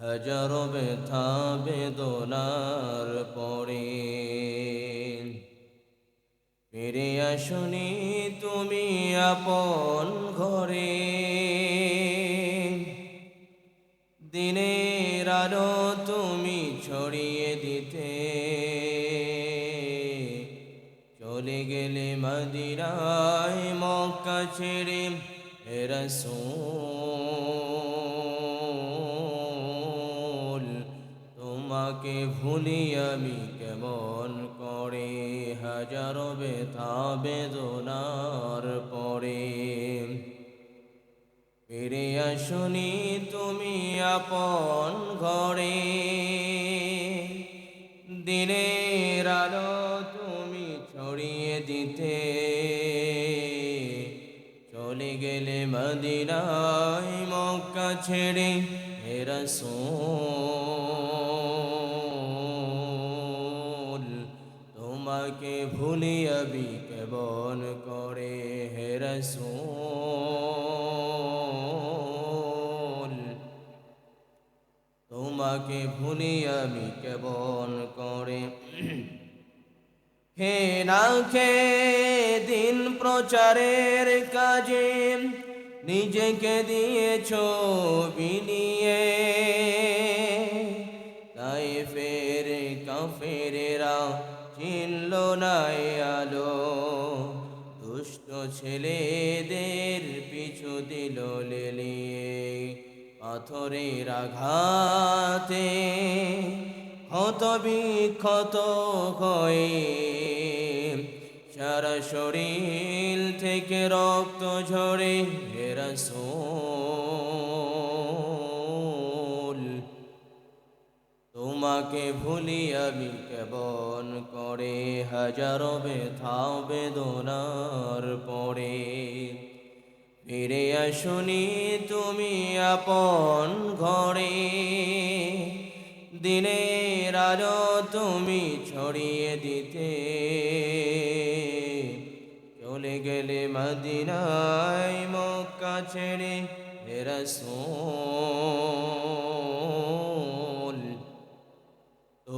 হাজার ব্যথা বেদনার পরে। ফিরে আসুনি তুমি আপন ঘরে। দিনের আলো তুমি ছড়িয়ে দিতে। চলে গেলে মদিনায় মক্কা ছেড়ে রসূল তোমাকে ভুলি আমি কেমন করে? হাজারো ব্যথা বেদনার পরে। ফিরে আসুনি তুমি আপন ঘরে। দিনের আলো তুমি ছড়িয়ে দিতে। চলে গেলে মদিনায় মক্কা ছেড়ে হেরসোল আমি কেমন করে হেরসোল তোমাকে ভুলি আমি কেমন করে? হে না খে দিন প্রচারের কাজে নিজেকে দিয়েছ বিনিয়ে। নাই আলো, দুষ্ট ছেলেদের পিছু দিল লেলিয়ে। পাথরের আঘাতে ক্ষত বিক্ষত হয়ে সারা শরীর থেকে রক্ত ঝরে হেরাসোল তোমাকে ভুলি আমি কেমন করে হাজারো ব্যথা বেদনার পরে। ফিরে আসুনি তুমি আপন ঘরে। দিনের আলো তুমি ছড়িয়ে দিতে। চলে গেলে মদিনায় মক্কা ছেড়ে রসূল।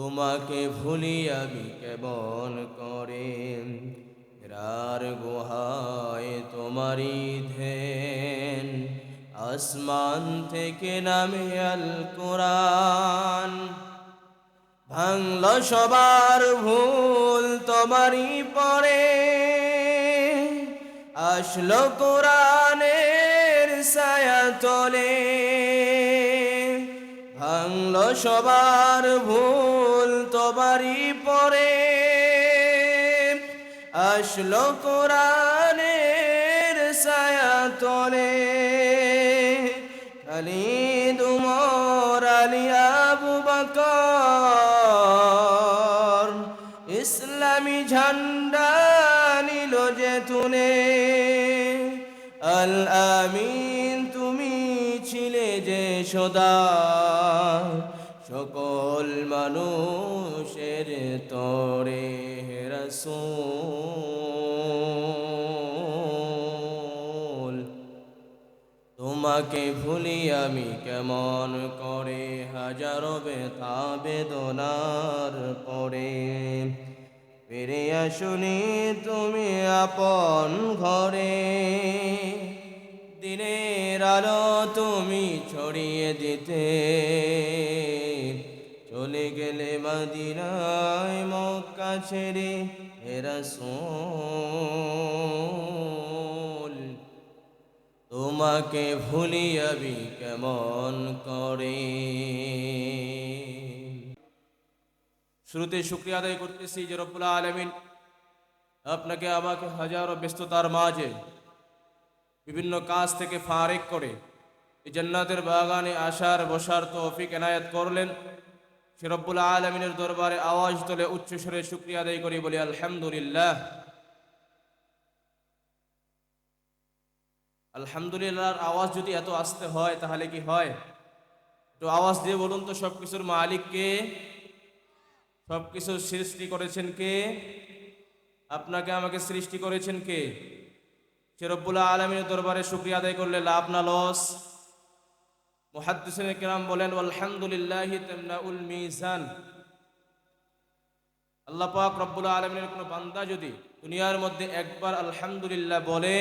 তোমাকে ভুলি আমি কেমন করে? রার গুহায় তোমারি ধ্যান। আসমান থেকে নামে আল কোরআন। ভাঙল সবার ভুল তোমারই পরে। আসলো কোরআনের ছায়া তলে। ভাঙল সবার ভুল তোমারই পরে আসলো কোরআনের ছায়া তলে। খালিদ উমর আলী আবু বকর। ইসলামী ঝান্ডা নিল যে তুলে আল আমিন, তুমি ছিলে যে সদা। তরে রসূল, তোমাকে ভুলি আমি কেমন করে? হাজারো ব্যথা বেদনার পরে ফিরে আসুনি তুমি আপন ঘরে। দিনের আলো তুমি ছড়িয়ে দিতে মদিনায় মক্কা ছেড়ে হেরাসোল তোমাকে ভুলি আমি কেমন করে? শুরুতে শুক্রিয়া আদায় করতেছি যে রব্বুল আলমিন আপনাকে, আমাকে হাজারো ব্যস্ততার মাঝে বিভিন্ন কাজ থেকে ফারেক করে জান্নাতের বাগানে আসার, বসার তৌফিক এনায়েত করলেন। সে রব্বুল আলমিনের দরবারে আওয়াজ তোলে উচ্চস্বরে শুক্রিয়া আদায় করি, বলি আলহামদুলিল্লাহ। আলহামদুলিল্লাহর আওয়াজ যদি এত আসতে হয়, তাহলে কি হয়? তো আওয়াজ দিয়ে বলুন তো সব কিছুর মালিককে সব কিছু সৃষ্টি করেছেন কে? আপনাকে আমাকে সৃষ্টি করেছেন কে? সে রব্বুল্লাহ আলমীর দরবারে শুক্রিয়া আদায় করলে লাভ না, লস? মুহাদ্দিসিন কিরাম বলেন আলহামদুলিল্লাহ তামনাউল মিজান। আল্লাহ পাক রব্বুল আলমিনের কোনো বান্দা যদি দুনিয়ার মধ্যে একবার আলহামদুলিল্লাহ বলে,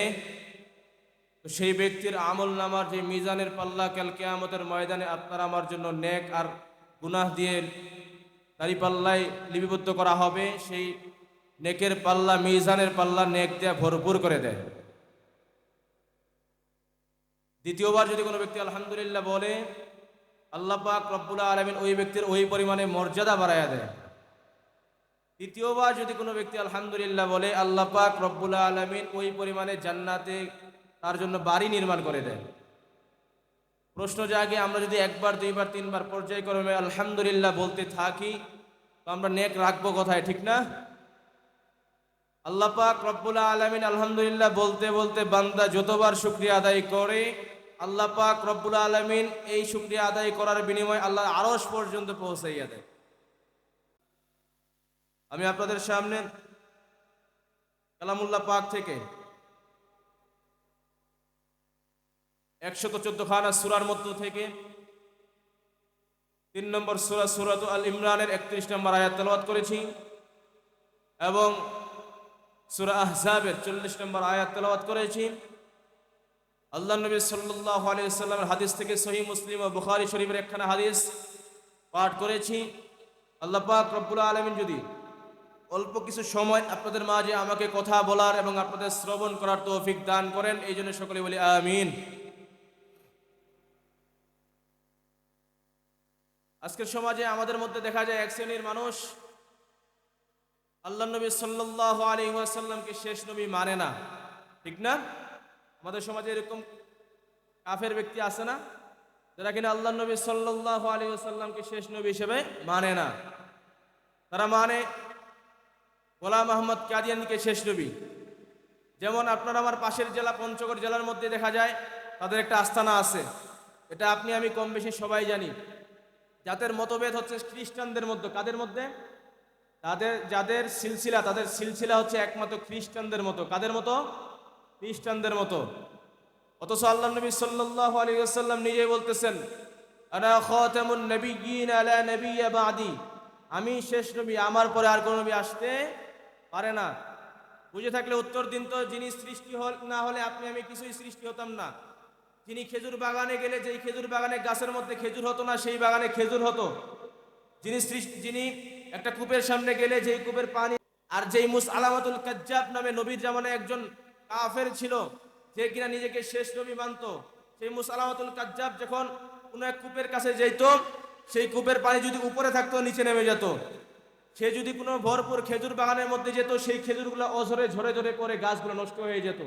তো সেই ব্যক্তির আমল নামার যে মিজানের পাল্লা কাল কেয়ামতের ময়দানে আপনার আমার জন্য নেক আর গুনাহ দিয়ে দাড়ি পাল্লায় লিপিবদ্ধ করা হবে, সেই নেকের পাল্লা, মিজানের পাল্লা নেক দিয়ে ভরপুর করে দেয়। দ্বিতীয়বার যদি কোনো ব্যক্তি আলহামদুলিল্লাহ বলে, আল্লাহ পাক রব্বুল আলমিন ওই ব্যক্তির ওই পরিমাণে মর্যাদা বাড়াইয়া দেয় তৃতীয়বার যদি কোনো ব্যক্তি আলহামদুলিল্লাহ বলে, আল্লাহ পাক রব্বুল আলমিন ওই পরিমাণে জান্নাতে তার জন্য বাড়ি নির্মাণ করে দেয় প্রশ্ন জাগে, আমরা যদি একবার, দুইবার, তিনবার পর্যায়ক্রমে আলহামদুলিল্লাহ বলতে থাকি, তো আমরা নেক রাখব কথায়, ঠিক না? আল্লাহ পাক রব্বুল আলমিন আলহামদুলিল্লাহ বলতে বলতে বান্দা যতবার শুক্রিয়া আদায় করে, আল্লাহ পাক রব্বুল আলমিন এই শুক্রিয়া আদায় করার বিনিময়ে আল্লাহ আরস পর্যন্ত পৌঁছাইয়া দেয়। আমি আপনাদের সামনে কালামুল্লাহ পাক থেকে একশত চোদ্দ খানা সুরার মধ্য থেকে তিন নম্বর সুরা সুরাত আল ইমরানের একত্রিশ নম্বর আয়াত তেলাওয়াত করেছি এবং সুরা আহজাবের চল্লিশ নম্বর আয়াত তেলাওয়াত করেছি। আল্লাহ নবী সাল্লাহ আলিয়াল্লামের হাদিস থেকে সহি মুসলিম ও বুখারি শরীফের একখানা হাদিস পাঠ করেছি। আল্লাহ পাক রব্বুল আলমিন যদি অল্প কিছু সময় আপনাদের মাঝে আমাকে কথা বলার এবং আপনাদের শ্রবণ করার তৌফিক দান করেন, এই জন্য সকলে বলি আমিন। আজকের সমাজে আমাদের মধ্যে দেখা যায় এক শ্রেণির মানুষ আল্লাহ নবী সাল্লাহ আলী শেষ নবী মানে না। ঠিক না? আমাদের সমাজে এরকম কাফের ব্যক্তি আছে না, যারা কিনা আল্লাহ নবী সাল্লাহ আলী ওয়াসাল্লামকে শেষ নবী হিসেবে মানে না। তারা মানে গোলাম আহমদ কাদিয়ানকে শেষ নবী। যেমন আপনার আমার পাশের জেলা, পঞ্চগড় জেলার মধ্যে দেখা যায়, তাদের একটা আস্থানা আছে। এটা আপনি, আমি কম বেশি সবাই জানি। যাদের মতভেদ হচ্ছে খ্রিস্টানদের মধ্যে। কাদের মধ্যে? তাদের, যাদের সিলসিলা, তাদের সিলসিলা হচ্ছে একমাত্র খ্রিস্টানদের মতো। কাদের মতো? খ্রিস্টানদের মতো। অথচ আল্লাহ নবী সাল্লাল্লাহু আলাইহি ওয়াসাল্লাম নিজেই বলতেছেন, আলা আমি শেষ নবী, আমার পরে আর কোনো নবী আসতে পারে না। বুঝে থাকলে উত্তর দিন তো, যিনি সৃষ্টি হল, না হলে আপনি, আমি কিছুই সৃষ্টি হতাম না। যিনি খেজুর বাগানে গেলে, যেই খেজুর বাগানে গাছের মধ্যে খেজুর হতো না, সেই বাগানে খেজুর হতো। যিনি সৃষ্টি, যিনি একটা কূপের সামনে গেলে যেই কূপের পানি আর যেই মুস আলামাতুল কাজ্জাব নামে নবীর জামানে একজন কাফের ছিল, যে কিনা নিজেকে শেষ নবী মানত, সেই মুস আলামাতুল কাজ্জাব যখন কোনো এক কূপের কাছে যেত সেই কূপের পানি যদি উপরে থাকতো, নিচে নেমে যেত। সে যদি কোনো ভরপুর খেজুর বাগানের মধ্যে যেত, সেই খেজুরগুলো অঝরে ঝরে ঝরে করে গাছগুলো নষ্ট হয়ে যেত।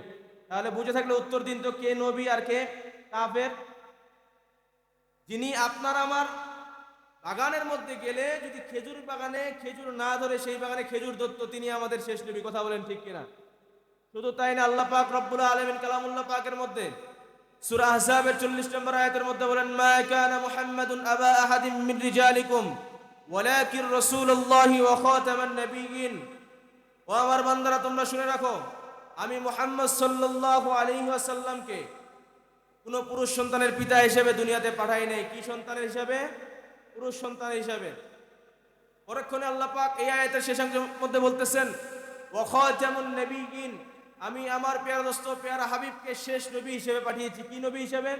তাহলে বুঝে থাকলে উত্তর দিন তো কে নবী আর কে কাফের? যিনি আপনার আমার বাগানের মধ্যে গেলে যদি খেজুর বাগানে খেজুর না ধরে সেই বাগানে খেজুর ধরত তিনি আমাদের শেষ নবী, কথা বলেন ঠিক কিনা? শুধু তাই না, আল্লাহ পাক রব্বুল আলমিন কালামুল্লাহ পাকের মধ্যে সূরা আহজাবের 40 নম্বর আয়াতের মধ্যে বলেন, মা কানা মুহাম্মাদুন আবা আহাদিম মিন রিজালিকুম, ওয়ালাকিন রাসূলুল্লাহি ওয়া খাতামান নাবিয়্যিন। ও আমার বান্দারা, তোমরা শুনে রাখো, আমি মুহাম্মদ সাল্লাল্লাহু আলাইহি ওয়াসাল্লামকে কোনো পুরুষ সন্তানের পিতা হিসেবে দুনিয়াতে পাঠাই নাই। কি সন্তানের হিসাবে? পুরুষ সন্তান হিসাবে। পরক্ষণে আল্লাহ পাক এই আয়াতের শেষাংশের মধ্যে বলতেছেন ওয়াখাতামুন নবিয়্যিন আমি আমার পেয়ারা দোস্ত, পেয়ারা হাবিবকে শেষ নবী হিসেবে পাঠিয়েছি। কি নবী হিসেবে?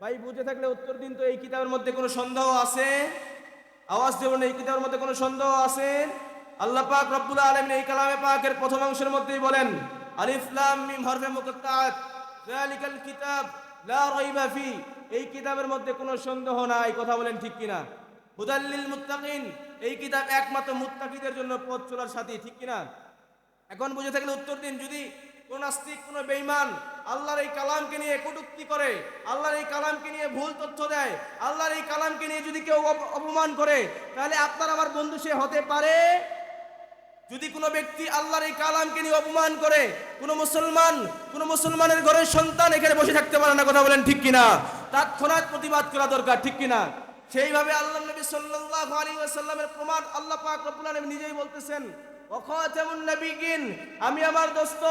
ভাই, বুঝে থাকলে উত্তর দিন তো এই কিতাবের মধ্যে কোনো সন্দেহ আছে? আওয়াজ দেবেন এই কিতাবের মধ্যে কোনো সন্দেহ আছে? আল্লাহ পাক রব্বুল আলামিন এই কালামে পাকের প্রথম অংশের মধ্যেই বলেন, আলিফ লাম মিম হরফে মুকাত্তাআত যালিকাল কিতাব লা রাইবা ফি। এই কিতাবের মধ্যে কোনো সন্দেহ নাই, কথা বলেন ঠিক কিনা? হুদাল্লিল মুত্তাকিন, এই কিতাব একমাত্র মুত্তাকিদের জন্য পথ চলার সাথী, ঠিক কিনা? এখন বুঝে থাকলে উত্তর দিন, যদি কোন নাস্তিক, কোন বেঈমান আল্লাহর এই কালামকে নিয়ে কটুক্তি করে, আল্লাহর এই কালামকে নিয়ে ভুল তথ্য দেয়, আল্লাহর এই কালামকে নিয়ে যদি কেউ অপমান করে, তাহলে আপনার আমার বন্ধু সে হতে পারে? যদি কোনো ব্যক্তি আল্লাহর এই কালামকে নিয়ে অপমান করে, কোনো মুসলমান, কোনো মুসলমানের ঘরের সন্তান এখানে বসে থাকতে পারে না, কথা বলেন ঠিক কিনা? তৎক্ষণাৎ প্রতিবাদ করা দরকার, ঠিক কিনা? সেইভাবে আল্লাহ নবী সাল্লাল্লাহু আলাইহি ওয়াসাল্লামের প্রমাণ আল্লাহ পাক রব্বুল আলামিন নিজেই বলতেছেন ওয়াখাতামুন নবিয়্যিন, আমি আমার দোস্ত,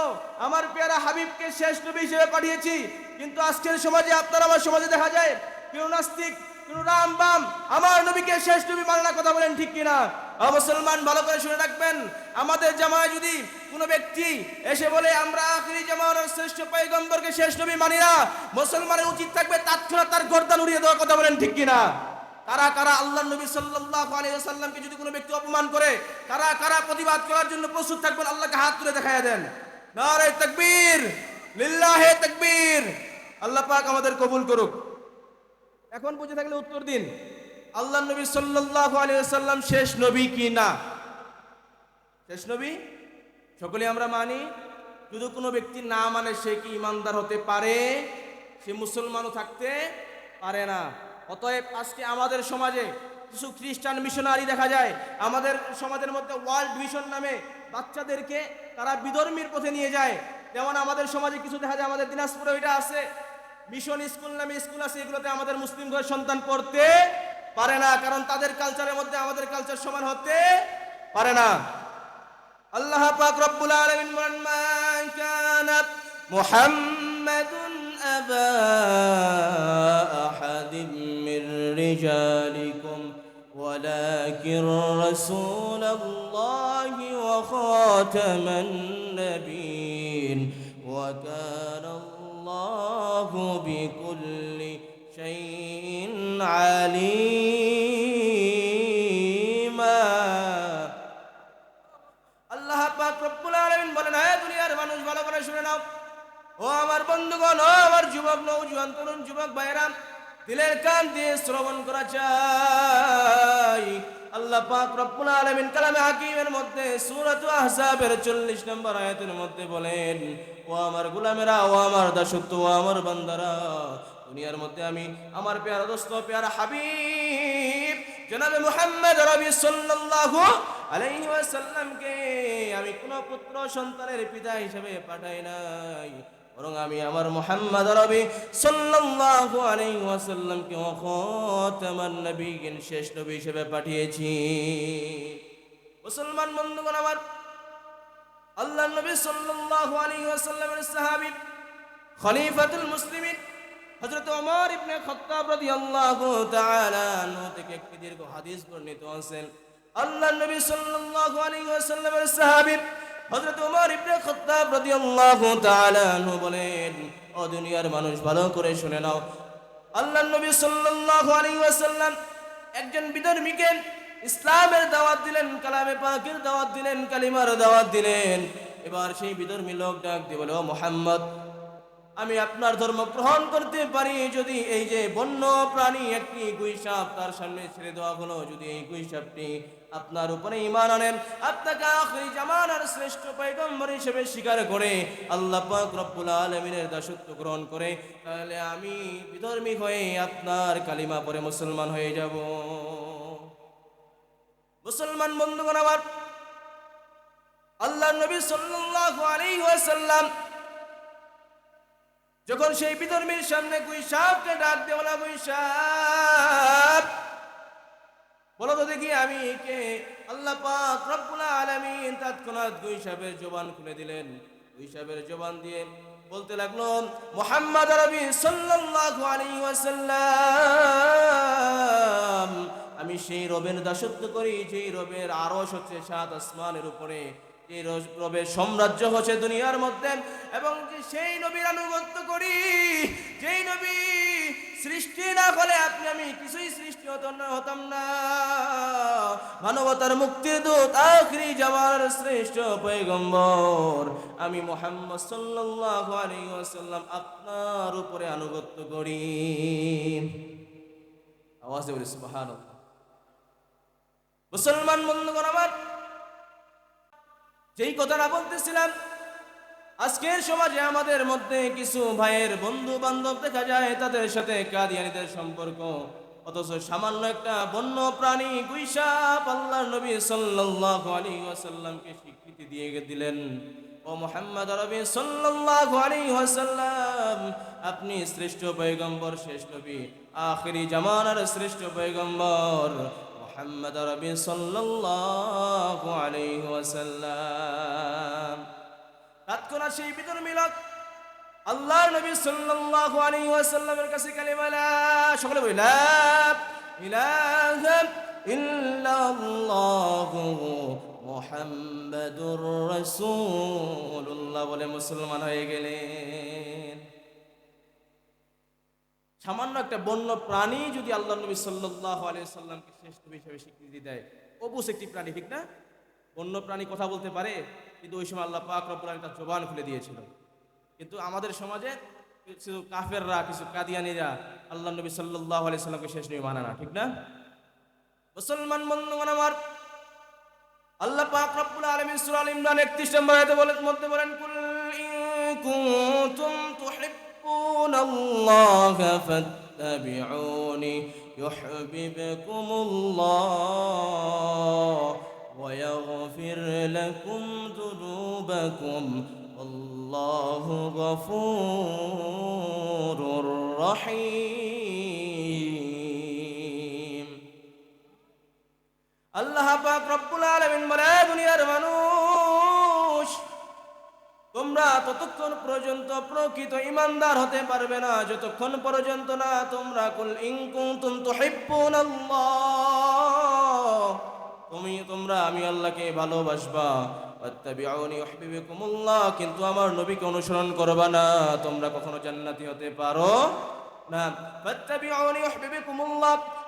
আমার পেয়ারা হাবিবকে শেষ নবী হিসেবে পাঠিয়েছি, কিন্তু আজকের সমাজে আপনার আমার সমাজে দেখা যায়, কেউ নাস্তিক, কেউ রাম বাম আমার নবীকে শেষ নবী মানে কথা বলেন, ঠিক কিনা? মুসলমান, ভালো করে শুনে রাখবেন, আমাদের জামায় যদি কোনো ব্যক্তি এসে বলে, আমরা আখরি জামানোর শ্রেষ্ঠ পয়গম্বরকে শেষ নবী মানি না। মুসলমানের উচিত থাকবে তৎক্ষণাৎ তার গর্দান উড়িয়ে দেওয়ার কথা বলেন, ঠিক কিনা? কারা কারা আল্লাহ নবী সাল্লাল্লাহু আলাইহি ওয়াসাল্লামকে যদি কোনো ব্যক্তি অপমান করে, কারা কারা প্রতিবাদ করার জন্য প্রস্তুত থাকবেন, আল্লাহকে হাত তুলে দেখায় দেন। নারে তাকবীর, লিল্লাহে তাকবীর। আল্লাহ পাক আমাদের কবুল করুক। এখন বুঝে থাকলে উত্তর দিন। আল্লাহ নবী সাল্লাল্লাহু আলাইহি ওয়াসাল্লাম শেষ নবী কি না? শেষ নবী? সকলে আমরা মানি। যদি কোনো ব্যক্তি না মানে সে কি ইমানদার হতে পারে? সে মুসলমানও থাকতে পারে না। অতএব আজকে আমাদের সমাজে কিছু খ্রিস্টান মিশনারি দেখা যায়, আমাদের সমাজের মধ্যে ওয়ার্ল্ড মিশন নামে বাচ্চাদেরকে তারা বিধর্মীর পথে নিয়ে যায়। যেমন আমাদের সমাজে কিছু দেখা যায়, আমাদের দিনাজপুরে ওইটা আছে। মিশন স্কুল নামে স্কুল আছে, এগুলোতে আমাদের মুসলিম ঘরের সন্তান পড়তে পারে না কারণ তাদের কালচারের মধ্যে আমাদের কালচার সমান হতে পারে না আল্লাহ পাক রব্বুল আলামিন বলেন মা কানা মুহাম্মাদুন আবা আহাদিম মির রিজালিকুম ولكن رسول الله وخاتم النبيين وكان الله بكل আলিমা। আল্লাহ পাক রব্বুল আলামিন বলেন হে দুনিয়ার মানুষ, ভালো করে শুনে নাও। ও আমার বন্ধুগণ, ও আমার যুবক নৌজওয়ান তরুণ যুবক ভাইরা দিলের কান শ্রবণ করা চাই। আল্লাহ পাক রব্বুল আলামিন কালামে হাকিমের মধ্যে সূরাত আহজাবের 40 নম্বর আয়াতের মধ্যে বলেন, ও আমার গুলামেরা, ও আমার দাসত্ব, ও আমার বান্দারা দুনিয়ার মধ্যে আমি আমার পেয়ারা দোস্ত, পেয়ারা হাবিব, জনাবে মুহাম্মদ রবি সাল্লাল্লাহু আলাইহি ওয়াসাল্লামকে আমি কোন পুত্র সন্তানের পিতা হিসেবে পাঠাই নাই। বরং আমি আমার মুহাম্মদ রবি সাল্লাল্লাহু আলাইহি ওয়াসাল্লামকে খাতামান নবীগণ শেষ নবী হিসেবে পাঠিয়েছি। মুসলমান বন্ধুগণ আমার আল্লাহ নবী সাল্লাল্লাহু আলাইহি ওয়াসাল্লামের সাহাবী খলিফাতুল মুসলিমিন হযরত ওমর ইবনে খাত্তাব রাদিয়াল্লাহু তাআলা আনহু থেকে একটি দীর্ঘ হাদিস বর্ণিত আছেন। আল্লাহ নবী সাল্লাল্লাহু আলাইহি ওয়াসাল্লামের সাহাবী হযরত ওমর ইবনে খাত্তাব রাদিয়াল্লাহু তাআলা আনহু বলেন, ও দুনিয়ার মানুষ, ভালো করে শুনে নাও। আল্লাহ নবী সাল্লাল্লাহু আলাইহি ওয়াসাল্লাম একজন বিধর্মীকে ইসলামের দাওয়াত দিলেন, কালামে পাকের দাওয়াত দিলেন, কালিমার দাওয়াত দিলেন। এবার সেই বিধর্মী লোক ডাক দিয়ে বলে, ও মোহাম্মদ আমি আপনার ধর্ম গ্রহণ করতে পারি, যদি এই যে বন্য প্রাণী একটি গুইসাপ তার সামনে ছেড়ে দেওয়া হলো, যদি এই গুইসাপটি আপনার উপরে ইমান আনেন, আপনাকে আখরি জামানার শ্রেষ্ঠ পয়গম্বর হিসেবে স্বীকার করে আল্লাহ পাক রব্বুল আলমিনের দাসত্ব গ্রহণ করে, তাহলে আমি বিধর্মী হয়ে আপনার কালিমা পরে মুসলমান হয়ে যাব। মুসলমান বন্ধুগণ আমার, আল্লাহ নবী সাল্লাল্লাহু আলাইহি ওয়াসাল্লাম যখন সেই বিধর্মীর সামনে গুইসাপকে ডাক দিয়ে বলা, গুইসাপ, বলো তো দেখি আমি কে? আল্লাহ পাক রব্বুল আলামিন তৎক্ষণাৎ গুইসাপের জবান খুলে দিলেন। গুইসাপের জবান দিয়ে বলতে লাগল মোহাম্মদ রবি সাল্লাল্লাহু আলাইহি ওয়াসাল্লাম, আমি সেই রবের দাসত্ব করি, যেই রবের আরশ হচ্ছে সাত আসমানের উপরে। রস- সাম্রাজ্য হচ্ছে দুনিয়ার মধ্যে, এবং সেই নবীর আনুগত্য করি, যেই নবী সৃষ্টি না হলে আপনি আমি কিছুই সৃষ্টি হতাম না হতাম না। মানবতার মুক্তির দূত, আখরি জামার শ্রেষ্ঠ পয়গম্বর। আমি মোহাম্মদ সাল্লাল্লাহু আলাইহি আপনার উপরে আনুগত্য করি। আওয়াজে বলি মুসলমান বন্ধুগণ আমার যেই কথাটা বলতেছিলাম, আজকের সমাজে আমাদের মধ্যে কিছু ভাইয়ের বন্ধু বান্ধব দেখা যায়, তাদের সাথে কাদিয়ানিদের সম্পর্ক। অথচ সামান্য একটা বন্য প্রাণী গুইসাপ আল্লাহ নবী সাল্লাল্লাহু আলাইহি ওয়াসাল্লামকে স্বীকৃতি দিয়ে দিলেন। ও মোহাম্মদ রবি সাল্লাল্লাহু আলাইহি ওয়াসাল্লাম, আপনি শ্রেষ্ঠ পয়গম্বর শেষ নবী, আখেরি জামানার শ্রেষ্ঠ পয়গম্বর। মোহাম্মদ রবি সাল্লাল্লাহু আলাইহি ওয়াসাল্লাম। তৎক্ষণাৎ সেই বিতর মিলক আল্লাহ নবী সাল্লাল্লাহু আলাইহি ওয়াসাল্লামের কাছে কালিমা লা, সকলে বলি লা ইলাহা ইল্লাল্লাহু মুহাম্মাদুর রাসূলুল্লাহ বলে মুসলমান হয়ে গেলেন সামান্য একটা বন্য প্রাণী যদি আল্লাহ নবী সাল্লাল্লাহু আলাইহি সাল্লামকে শ্রেষ্ঠ হিসেবে স্বীকৃতি দেয় অবুস একটি প্রাণী, ঠিক না? বন্য প্রাণী কথা বলতে পারে, কিন্তু ওই সময় আল্লাহ পাক রব্বুল আলামিন তার জবান খুলে দিয়েছিল। কিন্তু আমাদের সমাজে কিছু কাফেররা, কিছু কাদিয়ানিরা আল্লাহ নবী সাল্লাল্লাহু আলাইহি সাল্লামকে শেষ নবী মানে না, ঠিক না? মুসলমান বন্ধুগণ আমার, আল্লাহ পাক রব্বুল আলামিন সূরা আল ইমরান 31 নম্বর বলেন মধ্যে বলেন, কুল ইন কুনতুম তুহিব্বুনাল্লাহা ফাত্তাবিউনি ইউহিব্বুকুমুল্লাহ ويغفر لكم ذنوبكم والله غفور رحيم আল্লাহ পাক রব্বুল আলামিন বলে দুনিয়ার মানুষ তোমরা ততক্ষণ পর্যন্ত প্রকৃত ইমানদার হতে পারবে না, যতক্ষণ পর্যন্ত না তোমরা কুল ইন কুনতুম তুহিব্বুনাল্লাহ। তুমি তোমরা, আমি আল্লাহকে ভালোবাসবা কিন্তু আমার নবীকে অনুসরণ করবা না, তোমরা কখনো জান্নাতি হতে পারো না।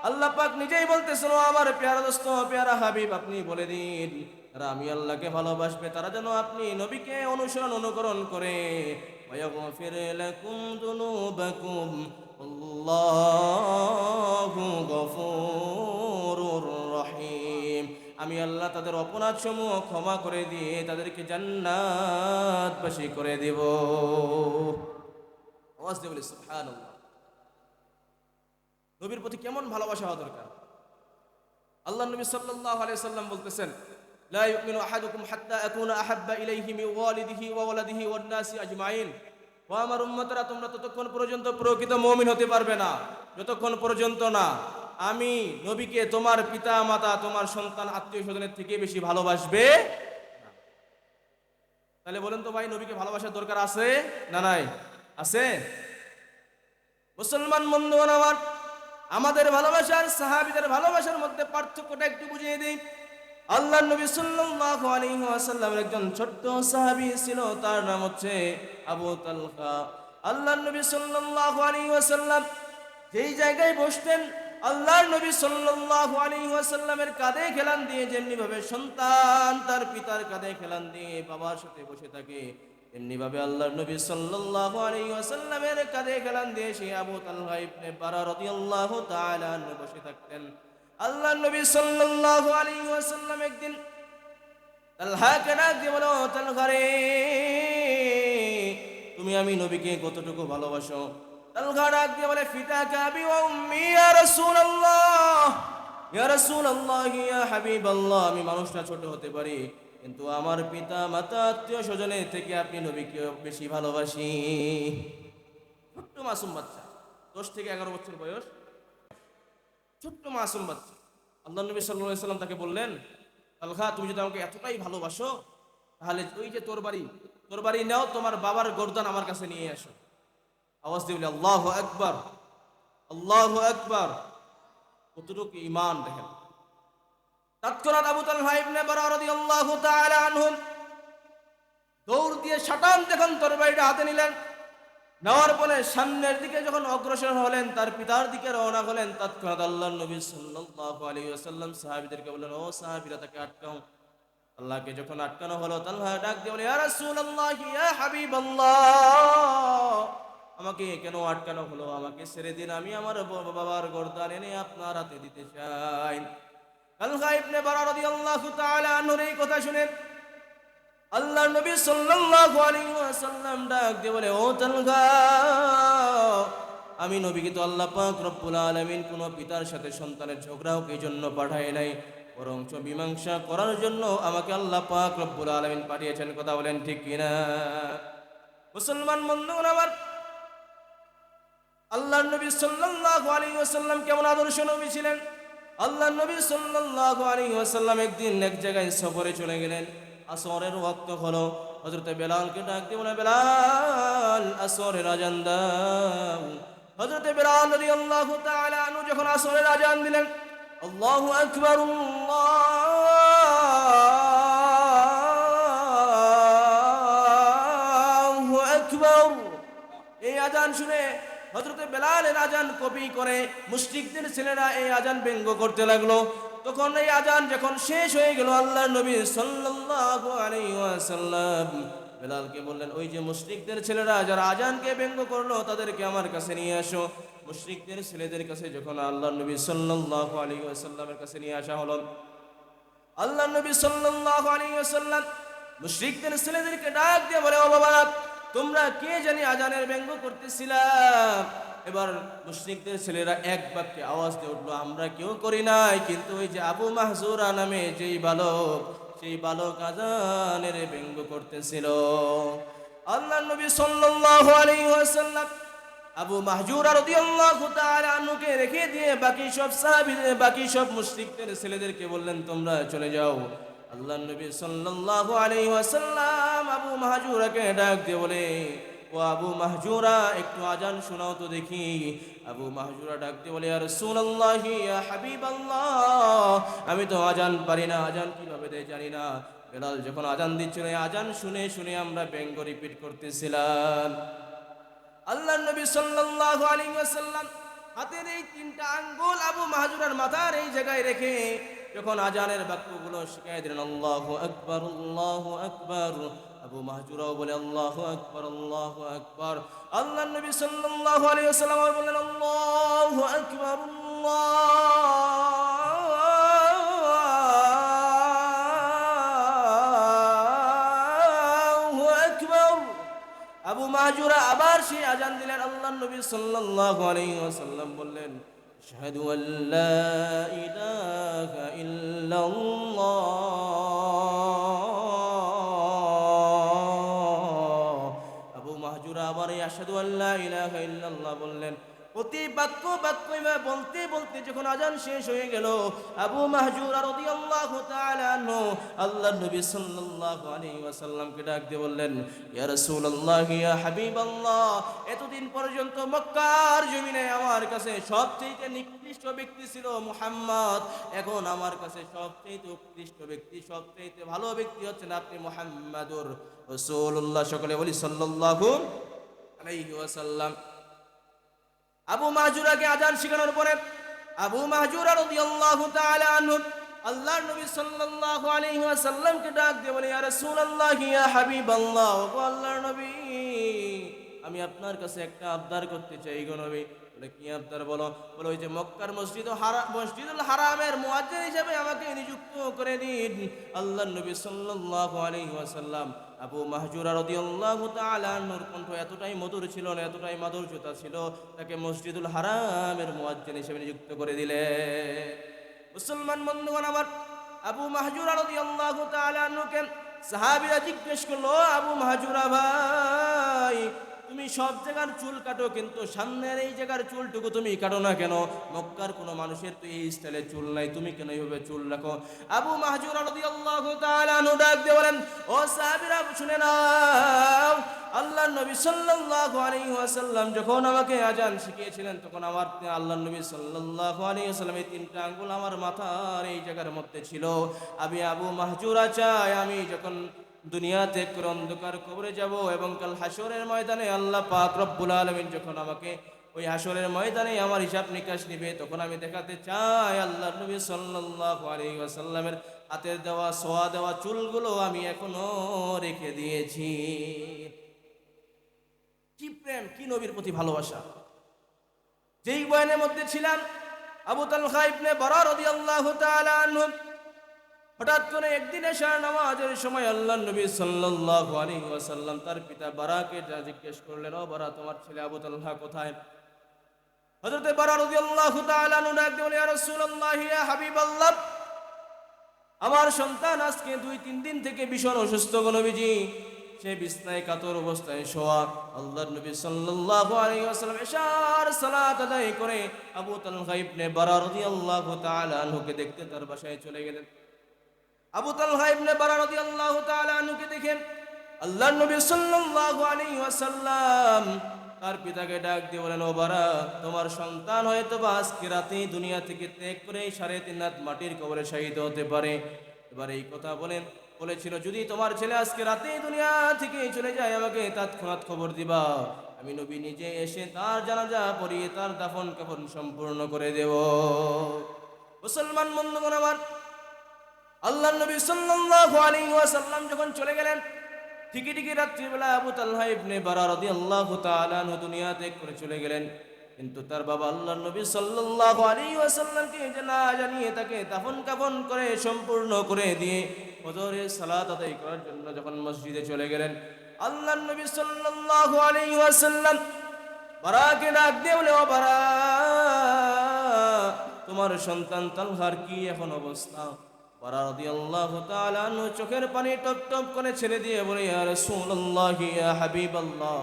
আল্লাহ পাক নিজেই বলতেছেন, ও আমার পেয়ারা দোস্ত পেয়ারা হাবিব, আপনি বলে দিন। তারা আমি আল্লাহকে ভালোবাসবে, তারা যেন আপনি নবীকে অনুসরণ, অনুকরণ করে। আমি আল্লাহ তাদের অপরাধ সমূহ ক্ষমা করে দিয়ে তাদেরকে জান্নাতবাসী করে দেব। আওয়াজ দিয়ে বলি, সুবহানাল্লাহ। নবীর প্রতি কেমন ভালোবাসা হওয়া দরকার? আল্লাহ নবী সাল্লাল্লাহু আলাইহি সাল্লাম বলতেছেন আকুনা আহাব্বা ইলাইহি মিন ওয়ালিদিহি ওয়া ওয়ালাদিহি ওয়ান ও আমার উম্মতরা, তোমরা ততক্ষণ পর্যন্ত প্রকৃত মুমিন হতে পারবে না, যতক্ষণ পর্যন্ত না আমি নবীকে তোমার পিতা মাতা তোমার সন্তান আত্মীয় স্বজনের থেকে বেশি ভালোবাসবে তাহলে বলেন তো ভাই, নবীকে ভালোবাসার দরকার আছে না নাই? আছে? মুসলমান বন্ধুগণ আমার আমাদের ভালোবাসার সাহাবিদের ভালোবাসার মধ্যে পার্থক্যটা একটু বুঝিয়ে দিই। আল্লাহ নবী সাল্লাল্লাহু আলাইহি একজন ছোট্ট সাহাবী ছিল, তার নাম হচ্ছে আবু তালহা। আল্লাহ নবী সাল্লাল্লাহু আলাইহি ওয়াসাল্লাম যেই জায়গায় বসতেন, আল্লাহর নবী সাল্লাল্লাহু আলাইহি ওয়াসাল্লামের কাঁধে খেলান দিয়ে যেমনি ভাবে সন্তান তার পিতার কাঁধে খেলান দিয়ে বাবার সাথে বসে থাকে। এমনি ভাবে আল্লাহর নবী সাল্লাল্লাহু আলাইহি ওয়াসাল্লামের কাঁধে খেলান দিয়ে আবু তালহা ইবনে বারা রাদিয়াল্লাহু তাআলা আনহু বসে থাকতেন। আল্লাহর নবী সাল্লাল্লাহু আলাইহি ওয়াসাল্লাম একদিন তালহাকে ডাক দিয়ে বলো তালহা রে, তুমি আমি নবীকে কতটুকু ভালোবাসো? তালহা ডাক দিয়ে বলে ফিতাকা আবি ওয়া উম্মি, ইয়া রাসূলুল্লাহ ইয়া রাসূলুল্লাহ, ইয়া হাবিবাল্লাহ, আমি মানুষটা ছোট হতে পারি। কিন্তু আমার পিতা মাতা, আত্মীয় স্বজনের থেকে আপনি নবীকে বেশি ভালোবাসি। ছোট্ট মাসুম বাচ্চা, দশ থেকে এগারো বছর বয়স। ছোট্ট মাসুম বাচ্চা। আল্লাহ নবী সাল্লাল্লাহু সাল্লাম তাকে বললেন, তালহা, তুমি যদি আমাকে এতটাই ভালোবাসো, তাহলে ওই যে তোর বাড়ি তোর বাড়ি নাও, তোমার বাবার গর্দান আমার কাছে নিয়ে আসো। আওয়াজ দিয়ে আল্লাহ একবার আল্লাহ একবার কতটুকু ইমান দেখেন। তৎক্ষণাৎ আবু তালহা ইবনে বারা রাদিয়াল্লাহু তাআলা আনহুম দৌড় দিয়ে শাটান যখন তরবারিটা হাতে নিলেন। নেওয়ার পরে সামনের দিকে যখন অগ্রসর হলেন, তার পিতার দিকে রওনা হলেন, তৎক্ষণাৎ আল্লাহর নবী সাল্লাল্লাহু আলাইহি ওয়াসাল্লাম সাহাবীদেরকে বললেন, ও সাহাবীরা, তাকে আটকাও। আল্লাহকে যখন আটকানো হলো, তালহা ডাক দিয়ে বলে, ইয়া রাসূলুল্লাহ, ইয়া হাবিবাল্লাহ, আমাকে কেন আটকানো হলো? আমাকে ছেড়ে দিন, আমি আমার বাবা- বাবার গর্দান এনে আপনার হাতে দিতে চাই। তালহা ইবনে বারা রাদিয়াল্লাহু তাআলা আনহুর এই কথা শুনে আল্লাহ নবী সাল্লাল্লাহু আলাইহি ওয়াসাল্লাম ডাক দিয়ে বলে, ও তালহা, আমি নবীকে তো আল্লাহ পাক রব্বুল আলামিন কোনো পিতার সাথে সন্তানের ঝগড়া হোক এই জন্য পাঠায় নাই, বরঞ্চ মীমাংসা করার জন্য আমাকে আল্লাহ পাক রব্বুল আলামিন পাঠিয়েছেন। কথা বলেন ঠিক কিনা? মুসলমান বন্ধুগণ আমার আল্লাহ নবী সাল্লাল্লাহু আলাইহি ওয়াসাল্লাম কেমন আদর্শ নবী ছিলেন? আল্লাহ নবী সাল্লাল্লাহু আলাইহি ওয়াসাল্লাম একদিন এক জায়গায় সফরে চলে গেলেন। আসরের ওয়াক্ত হলো। হজরতে বেলালকে ডাক দিয়ে বলে, বেলাল, আসরের আজান দাও। হজরতে বেলাল রাদিয়াল্লাহু তাআলা আনহু যখন আসরের আজান দিলেন, আল্লাহু আকবার আল্লাহু আকবার। এই আজান শুনে হজরতে বেলাল এর আজান কপি করে, মুশরিকদের ছেলেরা এই আজান ব্যঙ্গ করতে লাগল। তখন এই আজান যখন শেষ হয়ে গেল আল্লাহ নবী সাল্লাল্লাহু আলাইহি ওয়াসাল্লাম বেলালকে বললেন, ওই যে মুশরিকদের ছেলেরা যারা আজানকে ব্যঙ্গ করল, তাদেরকে আমার কাছে নিয়ে আসো। মুশরিকদের ছেলেদের কাছে যখন আল্লাহ নবী সাল্লাল্লাহু আলাইহি ওয়াসাল্লামের কাছে নিয়ে আসা হলো আল্লাহ নবী সাল্লাল্লাহু আলাইহি ওয়াসাল্লাম মুশরিকদের ছেলেদেরকে ডাক দিয়ে বলে, ও বাবা তোমরা কে জানি আজানের ব্যঙ্গ করতেছিলাম। এবার মুশরিকদের ছেলেরা এক বাক্যে আওয়াজ দিয়ে উঠল, আমরা কেউ করি নাই, কিন্তু ওই যে আবু মাহজুরা নামে যেই বালক, সেই বালক আজানের ব্যঙ্গ করতেছিল। আল্লাহ নবী সাল্লাল্লাহু আলাইহি ওয়াসাল্লাম আবু মাহজুরা রাদিয়াল্লাহু তাআলা আনহুকে রেখে দিয়ে বাকি সব সাহাবীদের, বাকি সব মুশরিকদের ছেলেদেরকে বললেন, তোমরা চলে যাও। আল্লাহ নবী সাল্লাল্লাহু আলাইহি ওয়াসাল্লাম আবু মাহজুরাকে ডাক দিয়ে বলে, ও আবু মাহজুরা, একটু আজান শোনাও তো দেখি। আবু মাহজুরা ডাক দিয়ে বলে আর রাসূলুল্লাহ, ইয়া হাবিবাল্লাহ, আমি তো আজান পারি না, আজান কীভাবে দেয় জানি না। বেলাল যখন আজান দিচ্ছিল আজান শুনে শুনে আমরা ব্যঙ্গ রিপিট করতেছিলাম। আল্লাহ নবী সাল্লাল্লাহু আলাইহি ওয়াসাল্লাম হাতের এই তিনটা আঙ্গুল আবু মাহজুরার মাথার এই জায়গায় রেখে যখন আজানের বাক্যগুলো শিখাই দিলেন, আল্লাহু আকবার আল্লাহু আকবার। আবু মাহজুরাও বলে, আল্লাহু আকবার আল্লাহু আকবার। আল্লাহ নবী সাল্লাল্লাহু আলাইহি ওয়াসাল্লাম আর বললেন, আল্লাহু আকবার আল্লাহু আকবার। আবু মাহজুরা আবার সেই আজান দিলেন আল্লাহ নবী সাল্লাল্লাহু আলাইহি ওয়াসাল্লাম বললেন, আশহাদু আল্লা ইলাহা ইল্লাল্লাহ। মাহজুরা আবার এই আশহাদু আল্লা ইলাহা ইল্লাল্লাহ বললেন। প্রতি বাক্য বাক্য বলতে বলতে যখন আজান শেষ হয়ে গেল, আবু মাহজুর আল্লাহর নবী সাল্লাল্লাহু আলাইহি ওয়াসাল্লামকে ডাক দিয়ে বললেন, ইয়া রাসূলুল্লাহ, ইয়া হাবিবাল্লাহ, এতদিন পর্যন্ত মক্কার জমিনে আমার কাছে সবচেয়ে নিকৃষ্ট ব্যক্তি ছিল মুহাম্মদ। এখন আমার কাছে সবচেয়ে উৎকৃষ্ট ব্যক্তি সবচেয়ে ভালো ব্যক্তি হচ্ছেন আপনি মুহাম্মাদুর রাসূলুল্লাহ। সকলে বলি, সাল্লাল্লাহু আবু মাহজুরাকে আজান পরে আবু মাহজুরা রাদিয়াল্লাহু তাআলা আল্লাহর নবী সাল্লাল্লাহু আলাইহি ওয়াসাল্লামকে ডাক দিয়ে বলে, ইয়া রাসূলুল্লাহ, ইয়া হাবিবাল্লাহ। ও আল্লাহর নবী, আমি আপনার কাছে একটা আবদার করতে চাই গো নবী। বলে, কি আবদার বলো? বলে, ওই যে মক্কার মসজিদ হারা, মসজিদুল হারামের মুয়াজ্জিন হিসেবে আমাকে নিযুক্ত করে দিন। আল্লাহর নবী সাল্লাল্লাহু আলাইহি ওয়াসাল্লাম আবু মাহজুরা রদিয়াল্লাহু তাআলা নূর কণ্ঠ এতটাই মধুর ছিল না, এতটাই মাধুর্যতা ছিল, তাকে মসজিদুল হারামের মুয়াজ্জিন হিসেবে নিযুক্ত করে দিলে। মুসলমান বন্ধুগণ, আবার আবু মাহজুরা রদিয়াল্লাহু তাআলা নূকে সাহাবীরা জিজ্ঞেস করল, আবু মাহজুরা ভাই তুমি সব জায়গার চুল কাটো, কিন্তু সামনের এই জায়গার চুলটুকু তুমি কাটো না কেন? মক্কার কোনো মানুষের তো এই স্টাইলে চুল নাই। তুমি কেন এইভাবে চুল রাখো? আবু মাহজুর ডাক দিয়ে বলেন, ও শুনে নাও। আল্লাহ নবী সাল্লাল্লাহু আলাইহি ওয়াসাল্লাম যখন আমাকে আজান শিখিয়েছিলেন, তখন আমার আল্লাহ নবী সাল্লাল্লাহু আলাইহি ওয়াসাল্লাম এই তিনটা আঙ্গুল আমার মাথার এই জায়গার মধ্যে ছিল। আমি আবু মাহজুরা চাই, আমি যখন দুনিয়াতে করে অন্ধকার কবরে যাব এবং কাল হাসরের ময়দানে আল্লাহ পাক রব্বুল আলামিন যখন আমাকে ওই হাসরের ময়দানে আমার হিসাব নিকাশ নিবে তখন আমি দেখাতে চাই আল্লাহ নবী সাল্লাল্লাহু হাতের দেওয়া, সোয়া দেওয়া চুলগুলো আমি এখনও রেখে দিয়েছি। কি প্রেম, কি নবীর প্রতি ভালোবাসা। যেই বয়ানের মধ্যে ছিলাম, আবু তালহা ইবনে বারা রাদিয়াল্লাহু তাআলা আনহু হঠাৎ করে একদিন এশার নামাজের সময় আল্লাহ নবী সাল্লাল্লাহু ওয়াসাল্লাম তার পিতা বারাকে যা জিজ্ঞেস করলেন, ও বারা, তোমার ছেলে আবু তালহা কোথায়? বারা রাদিয়াল্লাহু রাসূলুল্লাহ, ইয়া হাবিবাল্লাহ, আমার সন্তান আজকে দুই, তিন দিন থেকে ভীষণ অসুস্থ গো নবীজি। সে কাতর অবস্থায় শোয়া আল্লাহর নবী সাল্লাল্লাহু আলাইহি ওয়াসাল্লাম সালাত আদায় করে আবু তালহা ইবনে বারা রাদিয়াল্লাহু দেখতে তার বাসায় চলে গেলেন। আবু তালহা ইবনে বারা রাদিয়াল্লাহু তাআলা আনহুকে দেখেন। আল্লাহ নবী সাল্লাল্লাহু আলাইহি ওয়াসাল্লাম তার পিতাকে ডাক দিয়ে বলেন, ও বারা, তোমার সন্তান হয়তো বা আজকে রাতেই দুনিয়া থেকে ত্যাগ করে সাড়ে তিন রাত মাটির কবরে শাহিদ হতে পারে। এবার এই কথা বলেন, বলেছিল, যদি তোমার ছেলে আজকে রাতেই দুনিয়া থেকে চলে যায়, আমাকে তৎক্ষণাৎ খবর দিবা। আমি নবী নিজে এসে তার জানাজা পড়িয়ে তার দাফন কাফন সম্পূর্ণ করে দেব। মুসলমান বন্ধুগণ আমার আল্লাহ নবী সাল্লাল্লাহু আলাইহি ওয়াসাল্লাম যখন চলে গেলেন, ঠিকই ঠিকই রাত্রিবেলা আবু তালহা ইবনে বারা রাদিয়াল্লাহু তাআলা দুনিয়া ত্যাগ করে চলে গেলেন। কিন্তু তার বাবা আল্লাহ নবী সাল্লাল্লাহু আলাইহি ওয়াসাল্লামকে যে না জানিয়ে তাকে দাফন কাফন করে সম্পূর্ণ করে দিয়ে ফজরের সালাত আদায় করার জন্য যখন মসজিদে চলে গেলেন আল্লাহ নবী সাল্লাল্লাহু আলাইহি ওয়াসাল্লাম বারাকে ডাক দিয়ে বলে, ও বারা, তোমার সন্তান তালহার কি এখন অবস্থা? তাআলা আনহু চোখের পানি টপ টপ করে ছেড়ে দিয়ে বলে, ইয়া রাসূলুল্লাহ, ইয়া হাবিবাল্লাহ।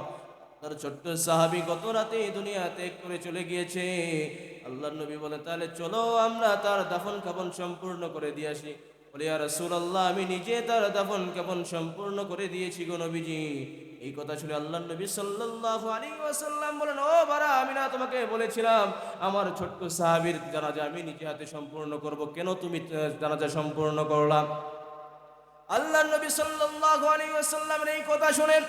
তার ছোট্ট সাহাবী গত রাতে দুনিয়া ত্যাগ করে চলে গিয়েছে। আল্লাহর নবী বলে, তাহলে চলো আমরা তার দাফন কাফন সম্পূর্ণ করে দিয়ে আসি। বলে, ইয়া রাসূলুল্লাহ, আমি নিজে তার দাফন কাফন সম্পূর্ণ করে দিয়েছি গো নবীজি। এই কথা শুনে আল্লাহ নবী সাল্লাল্লাহু আলাইহি ওয়াসাল্লাম বলেন, ও বারা, আমি না তোমাকে বলেছিলাম, আমার ছোট্ট সাহাবীর জানাজা আমি নিজে হাতে সম্পূর্ণ করব। কেন তুমি জানাজা সম্পূর্ণ করলাম আল্লাহ নবী সাল্লাল্লাহু আলাইহি ওয়াসাল্লামের এই কথা শুনেন।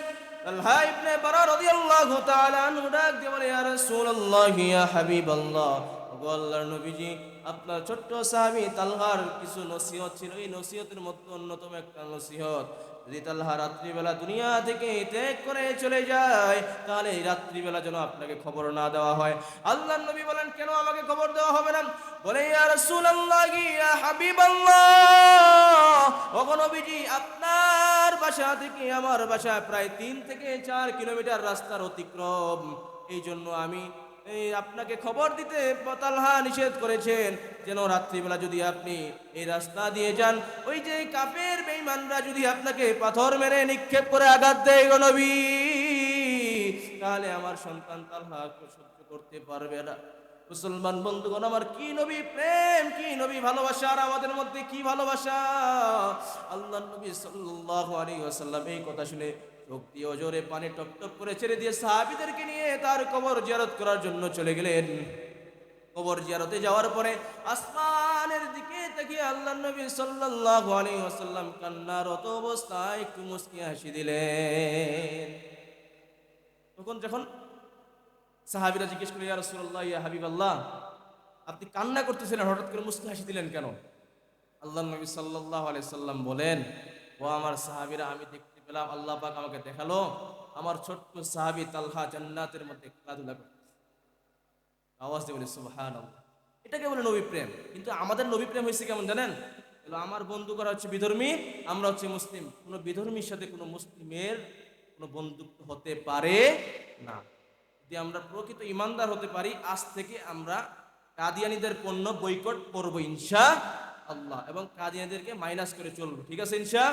তালহা ইবনে বারা রাদিয়াল্লাহু তাআলা আনহু ডাক দিয়ে বলে, ইয়া রাসূলুল্লাহ, ইয়া হাবিবাল্লাহ। ওগো আল্লাহর নবীজি, আপনার ছোট্ট সাহাবী তালহার কিছু নসিহত ছিল। এই নসিহতের মধ্যে অন্যতম একটা নসিহত। যদি তালহা রাত্রিবেলা দুনিয়া থেকে ত্যাগ করে চলে যায়, তাহলে এই রাত্রিবেলা যেন আপনাকে খবর না দেওয়া হয়। আল্লাহ নবী বলেন, কেন আমাকে খবর দেওয়া হবে না? বলে আপনার বাসা থেকে আমার বাসা প্রায় তিন থেকে চার কিলোমিটার রাস্তার অতিক্রম। এই জন্য আমি এই আপনাকে খবর দিতে তালহা নিষেধ করেছেন, যেন রাত্রিবেলা যদি আপনি এই রাস্তা দিয়ে যান, ওই যে কাপের বেঈমানরা যদি আপনাকে পাথর মেরে নিক্ষেপ করে আঘাত দেয় গো নবী, তাহলে আমার সন্তান তালহা সহ্য করতে পারবে না। মুসলমান বন্ধুগণ, আমার কি নবী প্রেম, কি নবী ভালোবাসা, আর আমাদের মধ্যে কি ভালোবাসা? আল্লাহ নবী সাল্লাল্লাহু আলাইহি ওয়াসাল্লাম এই কথা শুনে চোখ অজরে পানি টপ টপ করে ছেড়ে দিয়ে সাহাবিদেরকে নিয়ে তার কবর জিয়ারত করার জন্য চলে গেলেন। কবর জিয়ারতে যাওয়ার পরে আসমানের দিকে তাকিয়ে আল্লাহ নবী সাল্লাল্লাহু আলাইহি ওয়াসাল্লাম কান্নারত অবস্থায় একটু মুস্কি হাসি দিলেন। তখন যখন সাহাবিরা জিজ্ঞেস করে ইয়া রাসূলুল্লাহ, ইয়া হাবিবাল্লাহ, আপনি কান্না করতেছিলেন, হঠাৎ করে মুস্কি হাসি দিলেন কেন? আল্লাহ নবী সাল্লাল্লাহু আলাইহি সাল্লাম বলেন, ও আমার সাহাবীরা, আমি দেখতে আল্লাহ পাক আমাকে দেখাল, আমার ছোট্ট সাহাবী তালহা জান্নাতের মধ্যে খেলাধুলা আওয়াজ দিয়ে সুবহানাল্লাহ। এটাকে বলে নবী প্রেম। কিন্তু আমাদের নবী প্রেম হয়েছে কেমন জানেন? আমার বন্ধু করা হচ্ছে? বিধর্মী? আমরা হচ্ছে মুসলিম। কোনো বিধর্মীর সাথে কোনো মুসলিমের কোনো বন্ধুত্ব হতে পারে না। যদি আমরা প্রকৃত ইমানদার হতে পারি, আজ থেকে আমরা কাদিয়ানিদের পণ্য বৈকট করব ইনশা আল্লাহ এবং কাদিয়ানিদেরকে মাইনাস করে চলবো। ঠিক আছে ইনশা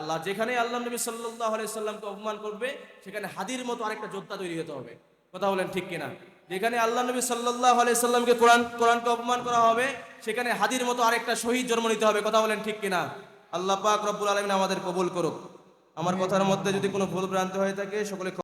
আল্লাহ? যেখানে আল্লাহ নবী সাল্লাহ সাল্লামকে অপমান করবে, সেখানে হাদির মতো আরেকটা যোদ্ধা তৈরি হতে হবে। কথা বলেন ঠিক কিনা? যেখানে আল্লাহ নবী সাল্লাহ সাল্লামকে কোরআন, কোরআনকে অপমান করা হবে, সেখানে হাদির মতো আরেকটা শহীদ জন্ম নিতে হবে। কথা বলেন ঠিক কিনা? আল্লাহ পাক রব্বুল আলমিন আমাদের কবুল করুক। আমার কথার মধ্যে যদি কোনো ভুল ভ্রান্ত হয়ে থাকে, সকলে